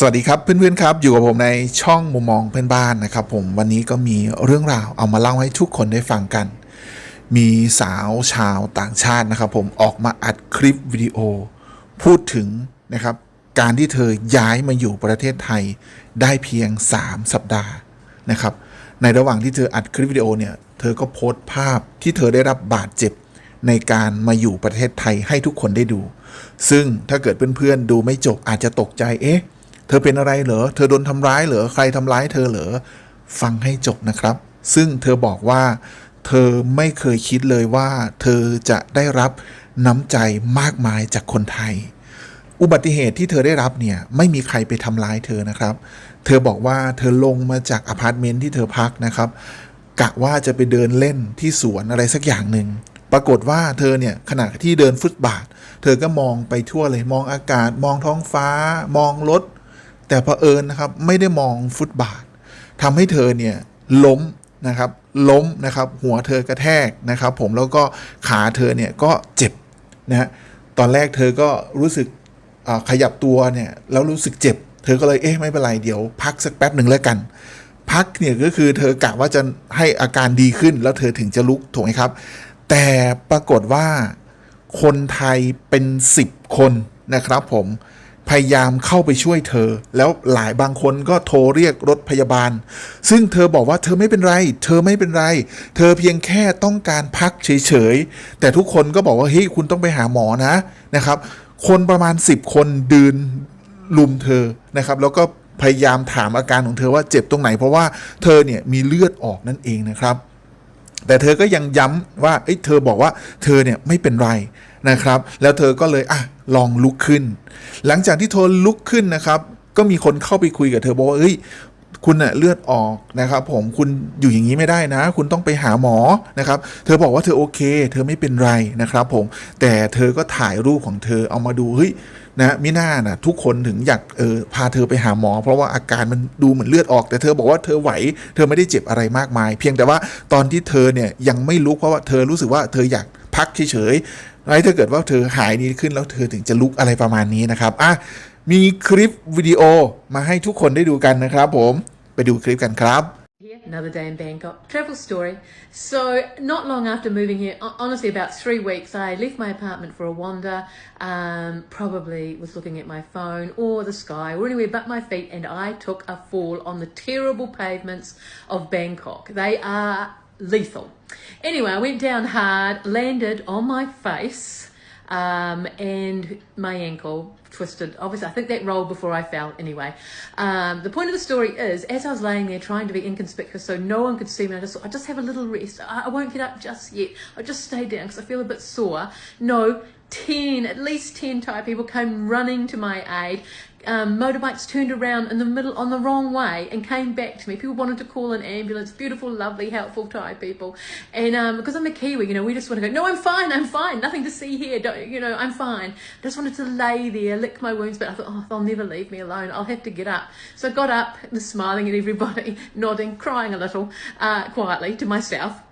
สวัสดีครับเพื่อนๆครับ อยู่กับผมในช่องมุมมองเพื่อนบ้านนะครับ ผมวันนี้ก็มีเรื่องราวเอามาเล่าให้ทุกคนได้ฟังกัน มีสาวชาวต่างชาตินะครับ ผมออกมาอัดคลิปวิดีโอ พูดถึงนะครับ การที่เธอย้ายมาอยู่ประเทศไทยได้เพียง 3 สัปดาห์นะครับ ในระหว่างที่เธออัดคลิปวิดีโอเนี่ยเธอก็โพสต์ภาพที่เธอได้รับบาดเจ็บในการมาอยู่ประเทศไทยให้ทุกคนได้ดู ซึ่งถ้าเกิดเพื่อนๆดูไม่จบอาจจะตกใจเอ๊ะ เธอเป็นอะไรเหรอ เธอโดนทำร้ายเหรอ ใครทำร้ายเธอเหรอ ฟังให้จบนะครับ ซึ่งเธอบอกว่า เธอไม่เคยคิดเลยว่า เธอจะได้รับน้ำใจมากมายจากคนไทย อุบัติเหตุที่เธอได้รับเนี่ย ไม่มีใครไปทำร้ายเธอนะครับ เธอบอกว่าเธอลงมาจากอพาร์ตเมนต์ที่เธอพักนะครับ กะว่าจะไปเดินเล่นที่สวนอะไรสักอย่างหนึ่งปรากฏว่าเธอเนี่ยขณะที่เดินฟุตบาท เธอก็มองไปทั่วเลยมองอากาศ มองท้องฟ้า มองรถ แต่เผอิญนะครับไม่ได้มองฟุตบาททำให้เธอเนี่ยล้มนะครับล้มนะครับหัวเธอกระแทกนะครับ ผมแล้วก็ขาเธอเนี่ยก็เจ็บนะฮะตอนแรกเธอก็รู้สึกขยับตัวเนี่ยแล้วรู้สึกเจ็บ เธอก็เลยเอ๊ะไม่เป็นไรเดี๋ยว พักสักแป๊บหนึ่งแล้วกัน พักเนี่ยก็คือเธอกะว่าจะให้อาการดีขึ้นแล้วเธอถึงจะลุกถูกไหมครับ แต่ปรากฏว่าคนไทยเป็น 10 คนนะครับผม พยายามเข้าไปช่วยเธอ แล้วหลายบางคนก็โทรเรียกรถพยาบาล ซึ่งเธอบอกว่าเธอไม่เป็นไร เธอไม่เป็นไร เธอเพียงแค่ต้องการพักเฉยๆ แต่ทุกคนก็บอกว่าเฮ้ยคุณต้องไปหาหมอนะนะครับ คนประมาณ 10 คนดืนลุมเธอนะครับ แล้วก็พยายามถามอาการของเธอว่าเจ็บตรงไหน เพราะว่าเธอเนี่ยมีเลือดออกนั่นเองนะครับแต่เธอก็ยังย้ำว่าเอ้ยเธอบอกว่าเธอเนี่ยไม่เป็นไร นะครับ แล้วเธอก็เลยอะลองลุกขึ้น หลังจากที่เธอลุกขึ้นนะครับ ก็มีคนเข้าไปคุยกับเธอบอกว่าเอ้ยคุณเน่ะเลือดออกนะครับ ผมคุณอยู่อย่างนี้ไม่ได้นะ คุณต้องไปหาหมอนะครับ เธอบอกว่าเธอโอเค เธอไม่เป็นไรนะครับ ผมแต่เธอก็ถ่ายรูปของเธอเอามาดูเฮ้ยนะมิน่านะทุกคนถึงอยากเออพาเธอไปหาหมอ เพราะว่าอาการมันดูเหมือนเลือดออก แต่เธอบอกว่าเธอไหว เธอไม่ได้เจ็บอะไรมากมาย เพียงแต่ว่าตอนที่เธอเนี่ยยังไม่ลุกเพราะว่าเธอรู้สึกว่าเธออยาก พักเฉยๆไอ้ถ้าเกิดว่าเธอหายดีขึ้นแล้วเธอถึงจะลุกอะไรประมาณนี้นะครับอะมีคลิปวิดีโอมาให้ทุกคนได้ดูกันนะครับผมไปดูคลิปกันครับ Here, another day in Bangkok. Travel story. So, not long after moving here, honestly, about three weeks, I left my apartment for a wander. Um, probably was looking at my phone or the sky or anywhere but my feet, and I took a fall on the terrible pavements of Bangkok. They are lethal. Anyway, I went down hard, landed on my face um, and my ankle twisted. Obviously, I think that rolled before I fell anyway. Um, the point of the story is, as I was laying there trying to be inconspicuous so no one could see me, I just thought, I just have a little rest. I, I won't get up just yet. I'll just stay down because I feel a bit sore. No, 10, at least 10 Thai people came running to my aid. Um, motorbikes turned around in the middle on the wrong way and came back to me. People wanted to call an ambulance. Beautiful, lovely, helpful Thai people. And um, because I'm a Kiwi, you know, we just want to go, no, I'm fine, I'm fine, nothing to see here. Don't, you know, I'm fine. Just wanted to lay there, lick my wounds, but I thought, oh, they'll never leave me alone. I'll have to get up. So I got up, smiling at everybody, nodding, crying a little, uh, quietly to myself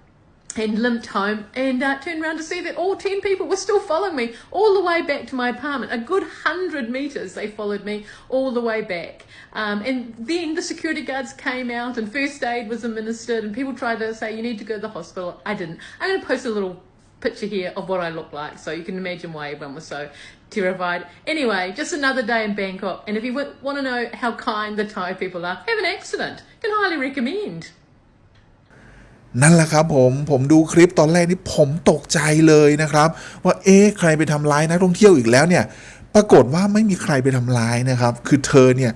and limped home and uh, turned around to see that all 10 people were still following me all the way back to my apartment. A good 100 metres they followed me all the way back. Um, and then the security guards came out and first aid was administered and people tried to say, you need to go to the hospital. I didn't. I'm going to post a little picture here of what I look like so you can imagine why everyone was so terrified. Anyway, just another day in Bangkok. And if you want to know how kind the Thai people are, have an accident. Can highly recommend. นั่นแหละครับผม ผมดูคลิปตอนแรกนี่ผมตกใจเลยนะครับ ว่าเอ๊ะใครไปทำร้ายนักท่องเที่ยวอีกแล้วเนี่ย ปรากฏว่าไม่มีใครไปทำร้ายนะครับ คือเธอเนี่ย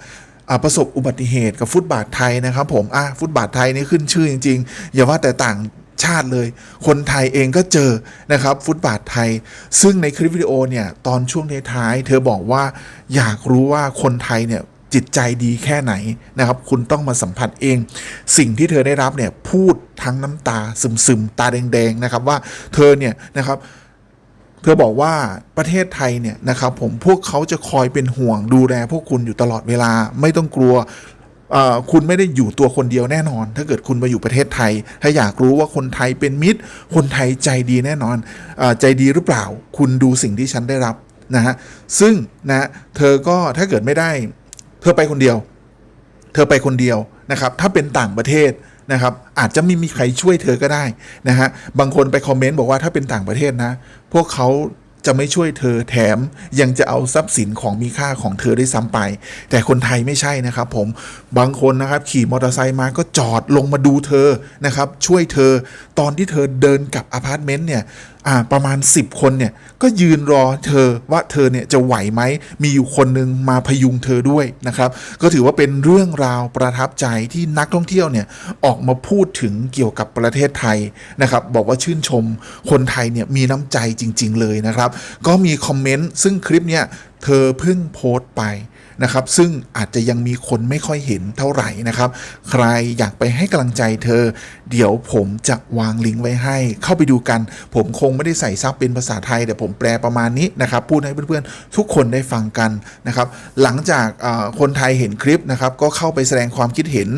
ประสบอุบัติเหตุกับฟุตบาทไทยนะครับ ผมอะฟุตบาทไทยนี่ขึ้นชื่อจริงๆ อย่าว่าแต่ต่างชาติเลย คนไทยเองก็เจอนะครับ ฟุตบาทไทย ซึ่งในคลิปวิดีโอเนี่ยตอนช่วงท้าย เธอบอกว่าอยากรู้ว่าคนไทยเนี่ย จิตใจดีแค่ไหนนะครับ คุณต้องมาสัมผัสเอง สิ่งที่เธอได้รับเนี่ยพูดทั้งน้ำตาซึมๆ ตาแดงๆนะครับว่าเธอเนี่ยนะครับเธอบอกว่าประเทศไทยเนี่ยนะครับผมพวกเขาจะคอยเป็นห่วงดูแลพวกคุณอยู่ตลอดเวลาไม่ต้องกลัวคุณไม่ได้อยู่ตัวคนเดียวแน่นอน ถ้าเกิดคุณมาอยู่ประเทศไทย ถ้าอยากรู้ว่าคนไทยเป็นมิตร คนไทยใจดีแน่นอนอใจดีหรือเปล่า คุณดูสิ่งที่ฉันได้รับนะฮะซึ่งนะเธอก็ถ้าเกิดไม่ได้ เธอไปคนเดียว เธอไปคนเดียวนะครับ ถ้าเป็นต่างประเทศนะครับ อาจจะไม่มีใครช่วยเธอก็ได้นะฮะบางคนไปคอมเมนต์บอกว่าถ้าเป็นต่างประเทศนะ พวกเขาจะไม่ช่วยเธอแถมยังจะเอาทรัพย์สินของมีค่าของเธอได้ซ้ำไป แต่คนไทยไม่ใช่นะครับผมบางคนนะครับขี่มอเตอร์ไซค์มาก็จอดลงมาดูเธอนะครับช่วยเธอตอนที่เธอเดินกลับอพาร์ตเมนต์เนี่ยอ่าประมาณ 10 คนเนี่ยก็ยืนรอเธอว่าเธอเนี่ยจะไหวไหม มีอยู่คนหนึ่งมาพยุงเธอด้วยนะครับ ก็ถือว่าเป็นเรื่องราวประทับใจที่นักท่องเที่ยวเนี่ยออกมาพูดถึงเกี่ยวกับประเทศไทยนะครับบอกว่าชื่นชมคนไทยเนี่ยมีน้ำใจจริง ๆ เลยนะครับ ก็มีคอมเมนต์ซึ่งคลิปเนี่ยเธอเพิ่งโพสต์ไป นะครับ ซึ่งอาจจะยังมีคนไม่ค่อยเห็นเท่าไหร่นะครับ ใครอยากไปให้กำลังใจเธอ เดี๋ยวผมจะวางลิงก์ไว้ให้ เข้าไปดูกัน ผมคงไม่ได้ใส่ซับเป็นภาษาไทยแต่ผมแปลประมาณนี้นะครับ พูดให้เพื่อนๆ ทุกคนได้ฟังกันนะครับ หลังจากคนไทยเห็นคลิปนะครับ ก็เข้าไปแสดงความคิดเห็น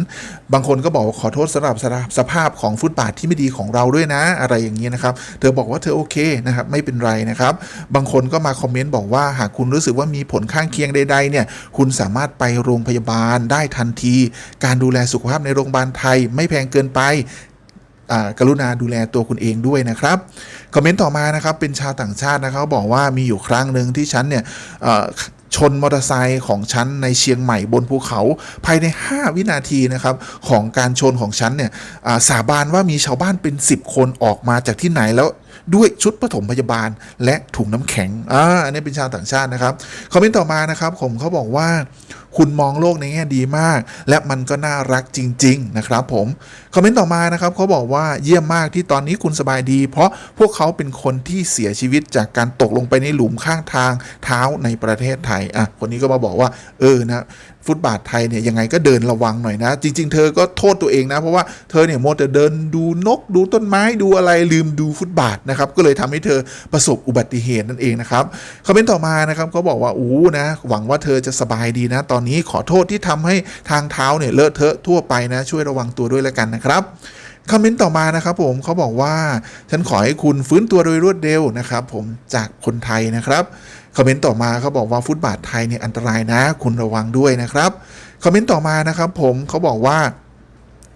บางคนก็บอกขอโทษสำหรับสภาพของฟุตบาทที่ไม่ดีของเราด้วยนะ อะไรอย่างนี้นะครับ เธอบอกว่าเธอโอเคนะครับ ไม่เป็นไรนะครับ บางคนก็มาคอมเมนต์บอกว่าหากคุณรู้สึกว่ามีผลข้างเคียงใดๆเนี่ยคุณสามารถไปโรงพยาบาลได้ทันที การดูแลสุขภาพในโรงพยาบาลไทยไม่แพงเกินไปกรุณาดูแลตัวคุณเองด้วยนะครับ คอมเมนต์ต่อมานะครับเป็นชาวต่างชาตินะครับบอกว่ามีอยู่ครั้งหนึ่งที่ฉันเนี่ย ชนมอเตอร์ไซค์ของฉันในเชียงใหม่บนภูเขา ภายใน 5 วินาทีนะครับของการชนของฉันเนี่ยาสาบานว่ามีชาวบ้านเป็น 10 คนออกมาจากที่ไหนแล้วด้วยชุดปฐมพยาบาลและถุงน้ำแข็งอ่าอันนี้เป็นชาวต่างชาตินะครับคอมเมนต์ต่อมานะครับผมเขาบอกว่า คุณมองโลกในแง่ดีมาก และมันก็น่ารักจริง ๆ นะครับผม คอมเมนต์ต่อมานะครับเขาบอกว่าเยี่ยมมากที่ตอนนี้คุณสบายดี เพราะพวกเขาเป็นคนที่เสียชีวิตจากการตกลงไปในหลุมข้างทางเท้าในประเทศไทยอะคนนี้ก็มาบอกว่า เออนะ ฟุตบาทไทยเนี่ยยังไงก็เดินระวังหน่อยนะ จริง ๆ เธอก็โทษตัวเองนะ เพราะว่าเธอเนี่ยโมัวแต่เดินดูนกดูต้นไม้ดูอะไรลืมดูฟุตบาทนะครับ ก็เลยทำให้เธอประสบอุบัติเหตุนั่นเองนะครับคอมเมนต์ต่อมานะครับเขาบอกว่าอู้นะ หวังว่าเธอจะสบายดีนะ ตอนนี้ขอโทษที่ทำให้ทางเท้าเนี่ยเลอะเทอะทั่วไปนะ ช่วยระวังตัวด้วยแล้วกันนะครับ คอมเมนต์ต่อมานะครับผมเขาบอกว่าฉันขอให้คุณฟื้นตัวโดยรวดเร็วนะครับผมจากคนไทยนะครับคอมเมนต์ต่อมาเขาบอกว่าฟุตบาทไทยเนี่ยอันตรายนะ คุณระวังด้วยนะครับคอมเมนต์ต่อมานะครับผมเขาบอกว่า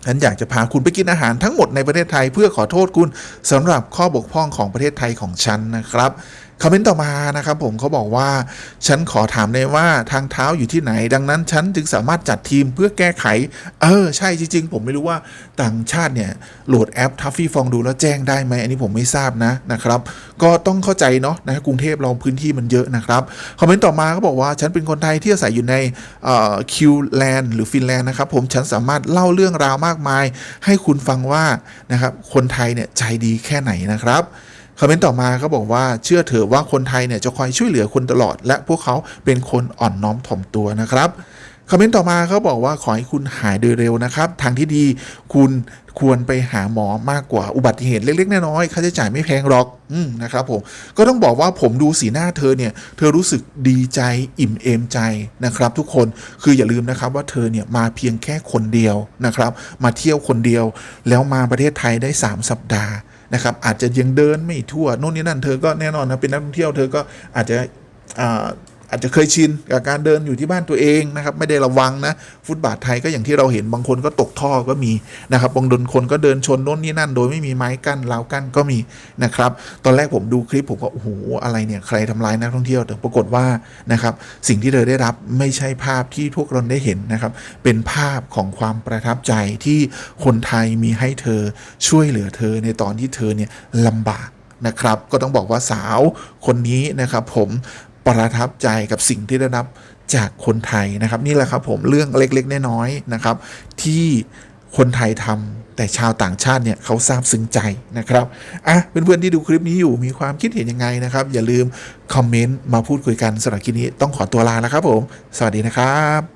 ฉันอยากจะพาคุณไปกินอาหารทั้งหมดในประเทศไทยเพื่อขอโทษคุณสำหรับข้อบกพร่องของประเทศไทยของฉันนะครับ คอมเมนต์ต่อมานะครับผมเขาบอกว่าฉันขอถามเลยว่าทางเท้าอยู่ที่ไหน ดังนั้นฉันจึงสามารถจัดทีมเพื่อแก้ไข เออ ใช่จริง ๆ ผมไม่รู้ว่าต่างชาติเนี่ยโหลดแอปทัฟฟี่ฟองดูแล้วแจ้งได้ไหมอันนี้ผมไม่ทราบนะนะครับ ก็ต้องเข้าใจเนาะนะกรุงเทพเราพื้นที่มันเยอะนะครับคอมเมนต์ต่อมาเขาบอกว่าฉันเป็นคนไทยที่อาศัยอยู่ในคิวแลนด์หรือฟินแลนด์นะครับผมฉันสามารถเล่าเรื่องราวมากมาย ให้คุณฟังว่านะครับคนไทยเนี่ยใจดีแค่ไหนนะครับ คอมเมนต์ต่อมาเขาบอกว่าเชื่อเถอะว่าคนไทยเนี่ยจะคอยช่วยเหลือคนตลอด และพวกเขาเป็นคนอ่อนน้อมถ่อมตัวนะครับคอมเมนต์ต่อมาเขาบอกว่าขอให้คุณหายโดยเร็วนะครับ ทางที่ดีคุณควรไปหาหมอมากกว่าอุบัติเหตุเล็ก ๆ น้อยๆค่าใช้จ่ายไม่แพงหรอกอืมนะครับผมก็ต้องบอกว่าผมดูสีหน้าเธอเนี่ย เธอรู้สึกดีใจอิ่มเอมใจนะครับ ทุกคนคืออย่าลืมนะครับว่าเธอเนี่ยมาเพียงแค่คนเดียวนะครับ มาเที่ยวคนเดียว แล้วมาประเทศไทยได้ 3 สัปดาห์ นะครับอาจจะยังเดินไม่ทั่วโน่นนี่นั่นเธอก็แน่นอนนะเป็นนักท่องเที่ยวเธอก็อาจจะ อาจจะเคยชินกับการเดินอยู่ที่บ้านตัวเองนะครับ ไม่ได้ระวังนะ ฟุตบาทไทยก็อย่างที่เราเห็นบางคนก็ตกท่อก็มีนะครับบางคนก็เดินชนโน่นนี่นั่น โดยไม่มีไม้กั้นราวกั้นก็มีนะครับ ตอนแรกผมดูคลิปผมก็โอ้โหอะไรเนี่ยใครทำร้ายนักท่องเที่ยวแต่ปรากฏว่านะครับ สิ่งที่เธอได้รับไม่ใช่ภาพที่พวกเราได้เห็นนะครับ เป็นภาพของความประทับใจที่คนไทยมีให้เธอช่วยเหลือเธอในตอนที่เธอเนี่ยลำบากนะครับ ก็ต้องบอกว่าสาวคนนี้นะครับ ผม ประทับใจกับสิ่งที่ได้รับจากคนไทยนะครับ นี่แหละครับผมเรื่องเล็กๆน้อยๆนะครับ ที่คนไทยทำแต่ชาวต่างชาติเนี่ยเขาซาบซึ้งใจนะครับอะเพื่อนๆที่ดูคลิปนี้อยู่มีความคิดเห็นยังไงนะครับ อย่าลืมคอมเมนต์มาพูดคุยกันสำหรับคลิปนี้ต้องขอตัวลาแล้วครับผม สวัสดีนะครับ